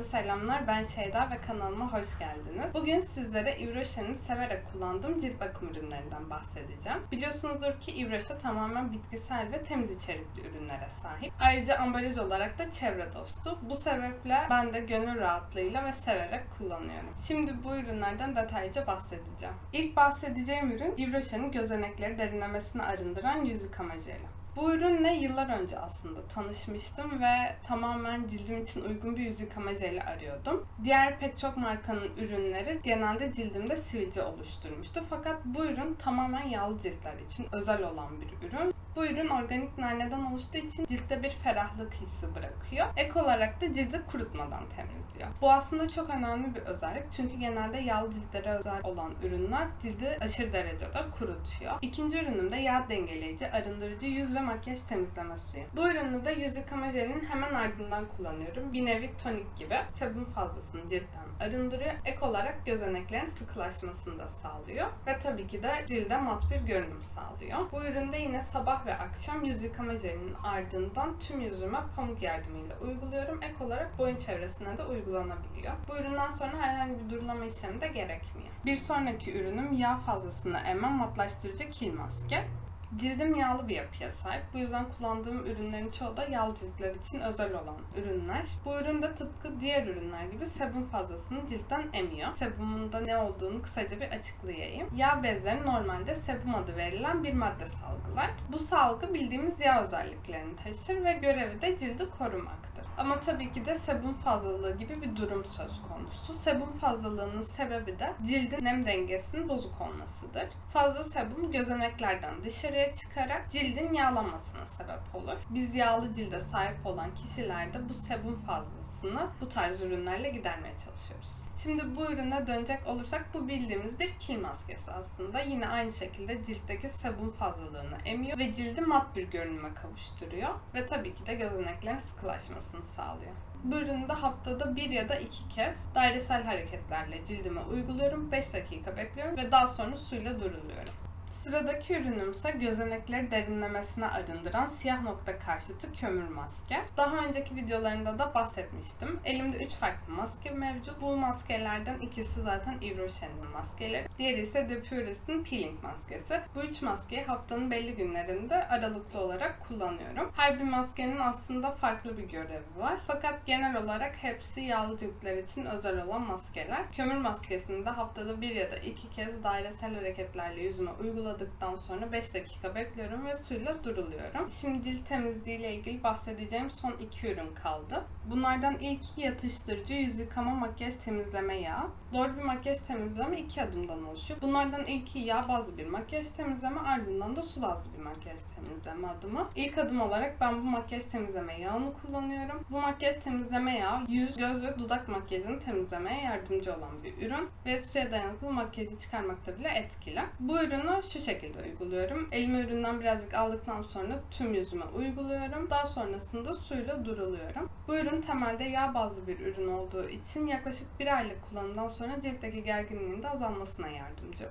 Herkese selamlar. Ben Şeyda ve kanalıma hoş geldiniz. Bugün sizlere Ivroşa'nın severek kullandığım cilt bakım ürünlerinden bahsedeceğim. Biliyorsunuzdur ki Ivroşa tamamen bitkisel ve temiz içerikli ürünlere sahip. Ayrıca ambalaj olarak da çevre dostu. Bu sebeple ben de gönül rahatlığıyla ve severek kullanıyorum. Şimdi bu ürünlerden detaylıca bahsedeceğim. İlk bahsedeceğim ürün Ivroşa'nın gözenekleri derinlemesine arındıran yüz yıkama jeli. Bu ürünle yıllar önce aslında tanışmıştım ve tamamen cildim için uygun bir yüz yıkama arıyordum. Diğer pek çok markanın ürünleri genelde cildimde sivilce oluşturmuştu. Fakat bu ürün tamamen yağlı ciltler için özel olan bir ürün. Bu ürün organik naneden oluştuğu için ciltte bir ferahlık hissi bırakıyor. Ek olarak da cildi kurutmadan temizliyor. Bu aslında çok önemli bir özellik çünkü genelde yağlı ciltlere özel olan ürünler cildi aşırı derecede kurutuyor. İkinci ürünüm de yağ dengeleyici, arındırıcı yüz ve makyaj temizleme suyu. Bu ürünü de yüz yıkama jelinin hemen ardından kullanıyorum. Bir nevi tonik gibi. Sebum fazlasını ciltten arındırıyor. Ek olarak gözeneklerin sıkılaşmasını da sağlıyor. Ve tabii ki de cilde mat bir görünüm sağlıyor. Bu üründe yine sabah ve akşam yüz yıkama jelinin ardından tüm yüzüme pamuk yardımıyla uyguluyorum. Ek olarak boyun çevresine de uygulanabiliyor. Bu üründen sonra herhangi bir durulama işlemi de gerekmiyor. Bir sonraki ürünüm yağ fazlasını emen matlaştırıcı kil maske. Cildim yağlı bir yapıya sahip. Bu yüzden kullandığım ürünlerin çoğu da yağlı ciltler için özel olan ürünler. Bu ürün de tıpkı diğer ürünler gibi sebum fazlasını ciltten emiyor. Sebumun da ne olduğunu kısaca bir açıklayayım. Yağ bezleri normalde sebum adı verilen bir madde salgılar. Bu salgı bildiğimiz yağ özelliklerini taşır ve görevi de cildi korumaktır. Ama tabii ki de sebum fazlalığı gibi bir durum söz konusu. Sebum fazlalığının sebebi de cildin nem dengesinin bozuk olmasıdır. Fazla sebum gözeneklerden dışarıya çıkarak cildin yağlanmasına sebep olur. Biz yağlı cilde sahip olan kişilerde bu sebum fazlasını bu tarz ürünlerle gidermeye çalışıyoruz. Şimdi bu ürüne dönecek olursak bu bildiğimiz bir kil maskesi aslında. Yine aynı şekilde ciltteki sebum fazlalığını emiyor ve cildi mat bir görünüme kavuşturuyor. Ve tabii ki de gözeneklerin sıkılaşmasını sağlıyor. Bu ürünü de haftada bir ya da iki kez dairesel hareketlerle cildime uyguluyorum. 5 dakika bekliyorum ve daha sonra suyla duruluyorum. Sıradaki ürünüm ise gözenekleri derinlemesine arındıran siyah nokta karşıtı kömür maske. Daha önceki videolarında da bahsetmiştim. Elimde 3 farklı maske mevcut. Bu maskelerden ikisi zaten Yves Rocher'in maskeleri. Diğeri ise The Purist'in peeling maskesi. Bu üç maskeyi haftanın belli günlerinde aralıklı olarak kullanıyorum. Her bir maskenin aslında farklı bir görevi var. Fakat genel olarak hepsi yağlı ciltler için özel olan maskeler. Kömür maskesini de haftada bir ya da iki kez dairesel hareketlerle yüzüme uyguladıktan sonra 5 dakika bekliyorum ve suyla duruluyorum. Şimdi cilt temizliği ile ilgili bahsedeceğim son iki ürün kaldı. Bunlardan ilki yatıştırıcı yüz yıkama makyaj temizleme yağı. Doğru bir makyaj temizleme iki adımdan oluşuyor. Bunlardan ilki yağ bazlı bir makyaj temizleme ardından da su bazlı bir makyaj temizleme adımı. İlk adım olarak ben bu makyaj temizleme yağını kullanıyorum. Bu makyaj temizleme yağı yüz, göz ve dudak makyajını temizlemeye yardımcı olan bir ürün ve suya dayanıklı makyajı çıkarmakta bile etkili. Bu ürünü şu şekilde uyguluyorum. Elime üründen birazcık aldıktan sonra tüm yüzüme uyguluyorum. Daha sonrasında suyla duruluyorum. Bu ürün temelde yağ bazlı bir ürün olduğu için yaklaşık bir aylık kullanımdan sonra ciltteki gerginliğin de azalmasına yardımcı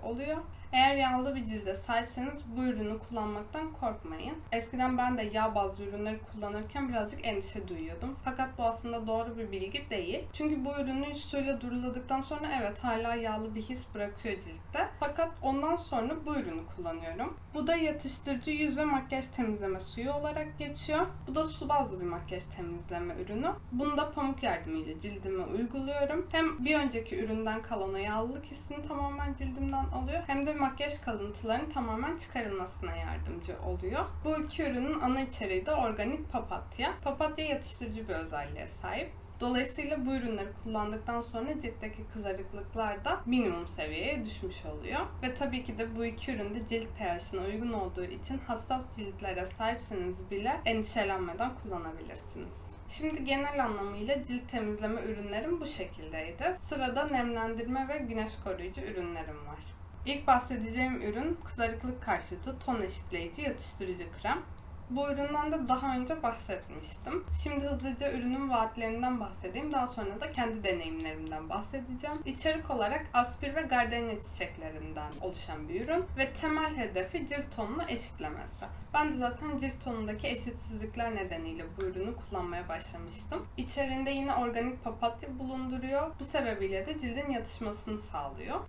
oluyor. Eğer yağlı bir cilde sahipseniz bu ürünü kullanmaktan korkmayın. Eskiden ben de yağ bazlı ürünleri kullanırken birazcık endişe duyuyordum. Fakat bu aslında doğru bir bilgi değil. Çünkü bu ürünü suyla duruladıktan sonra evet hala yağlı bir his bırakıyor ciltte. Fakat ondan sonra bu ürünü kullanıyorum. Bu da yatıştırıcı yüz ve makyaj temizleme suyu olarak geçiyor. Bu da su bazlı bir makyaj temizleme ürünü. Bunu da pamuk yardımıyla cildime uyguluyorum. Hem bir önceki üründen kalan o yağlılık hissini tamamen cildimden alıyor hem de makyaj kalıntılarının tamamen çıkarılmasına yardımcı oluyor. Bu iki ürünün ana içeriği de organik papatya. Papatya yatıştırıcı bir özelliğe sahip. Dolayısıyla bu ürünleri kullandıktan sonra ciltteki kızarıklıklar da minimum seviyeye düşmüş oluyor. Ve tabii ki de bu iki ürün de cilt pH'ine uygun olduğu için hassas ciltlere sahipseniz bile endişelenmeden kullanabilirsiniz. Şimdi genel anlamıyla cilt temizleme ürünlerim bu şekildeydi. Sırada nemlendirme ve güneş koruyucu ürünlerim var. İlk bahsedeceğim ürün kızarıklık karşıtı ton eşitleyici yatıştırıcı krem. Bu üründen de daha önce bahsetmiştim. Şimdi hızlıca ürünün vaatlerinden bahsedeyim. Daha sonra da kendi deneyimlerimden bahsedeceğim. İçerik olarak aspir ve gardenia çiçeklerinden oluşan bir ürün ve temel hedefi cilt tonunu eşitlemesi. Ben de zaten cilt tonundaki eşitsizlikler nedeniyle bu ürünü kullanmaya başlamıştım. İçerinde yine organik papatya bulunduruyor. Bu sebebiyle de cildin yatışmasını sağlıyor.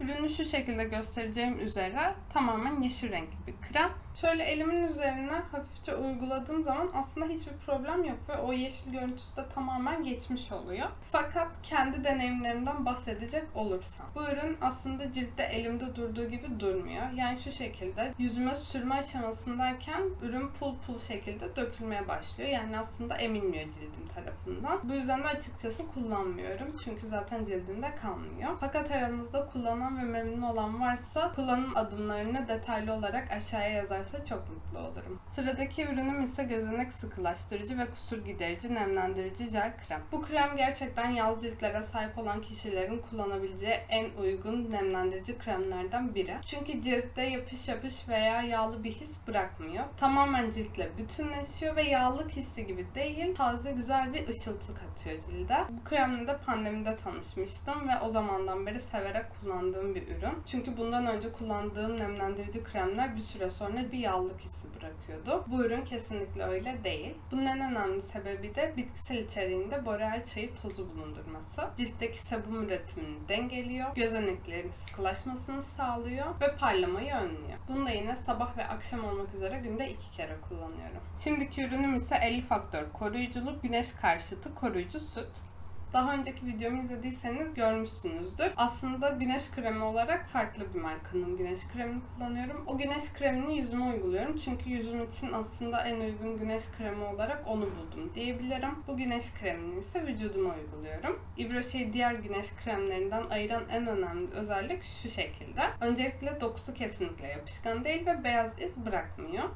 Ürünü şu şekilde göstereceğim üzere tamamen yeşil renkli bir krem. Şöyle elimin üzerine hafifçe uyguladığım zaman aslında hiçbir problem yok ve o yeşil görüntüsü de tamamen geçmiş oluyor. Fakat kendi deneyimlerimden bahsedecek olursam. Bu ürün aslında ciltte elimde durduğu gibi durmuyor. Yani şu şekilde yüzüme sürme aşamasındayken ürün pul pul şekilde dökülmeye başlıyor. Yani aslında emilmiyor cildim tarafından. Bu yüzden de açıkçası kullanmıyorum. Çünkü zaten cildimde kalmıyor. Fakat aranızda kullanan ve memnun olan varsa kullanım adımlarını detaylı olarak aşağıya yazarsa çok mutlu olurum. Sıradaki ürünüm ise gözenek sıkılaştırıcı ve kusur giderici nemlendirici jel krem. Bu krem gerçekten yağlı ciltlere sahip olan kişilerin kullanabileceği en uygun nemlendirici kremlerden biri. Çünkü ciltte yapış yapış veya yağlı bir his bırakmıyor. Tamamen ciltle bütünleşiyor ve yağlık hissi gibi değil, taze güzel bir ışıltı katıyor cilde. Bu kremle de pandemide tanışmıştım ve o zamandan beri severek kullandığım bir ürün. Çünkü bundan önce kullandığım nemlendirici kremler bir süre sonra bir yağlılık hissi bırakıyordu. Bu ürün kesinlikle öyle değil. Bunun en önemli sebebi de bitkisel içeriğinde boreal çayı tozu bulundurması. Ciltteki sebum üretimini dengeliyor, gözeneklerin sıkılaşmasını sağlıyor ve parlamayı önlüyor. Bunu da yine sabah ve akşam olmak üzere günde iki kere kullanıyorum. Şimdiki ürünüm ise 50 faktör koruyuculuk güneş karşıtı koruyucu süt. Daha önceki videomu izlediyseniz görmüşsünüzdür. Aslında güneş kremi olarak farklı bir markanın güneş kremini kullanıyorum. O güneş kremini yüzüme uyguluyorum. Çünkü yüzüm için aslında en uygun güneş kremi olarak onu buldum diyebilirim. Bu güneş kremini ise vücuduma uyguluyorum. Rocher'i diğer güneş kremlerinden ayıran en önemli özellik şu şekilde. Öncelikle dokusu kesinlikle yapışkan değil ve beyaz iz bırakmıyor.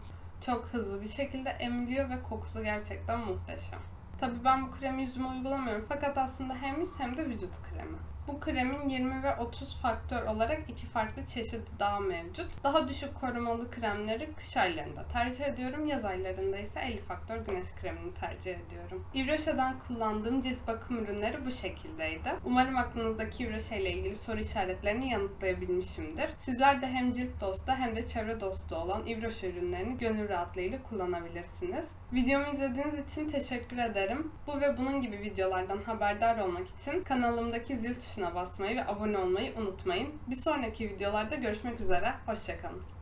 Çok hızlı bir şekilde emiliyor ve kokusu gerçekten muhteşem. Tabii ben bu kremi yüzüme uygulamıyorum fakat aslında hem yüz hem de vücut kremi. Bu kremin 20 ve 30 faktör olarak iki farklı çeşidi daha mevcut. Daha düşük korumalı kremleri kış aylarında tercih ediyorum. Yaz aylarında ise 50 faktör güneş kremini tercih ediyorum. Rocher'dan kullandığım cilt bakım ürünleri bu şekildeydi. Umarım aklınızdaki Rocher ile ilgili soru işaretlerini yanıtlayabilmişimdir. Sizler de hem cilt dostu hem de çevre dostu olan Rocher ürünlerini gönül rahatlığıyla kullanabilirsiniz. Videomu izlediğiniz için teşekkür ederim. Bu ve bunun gibi videolardan haberdar olmak için kanalımdaki zil tuşuna basmayı ve abone olmayı unutmayın. Bir sonraki videolarda görüşmek üzere. Hoşçakalın.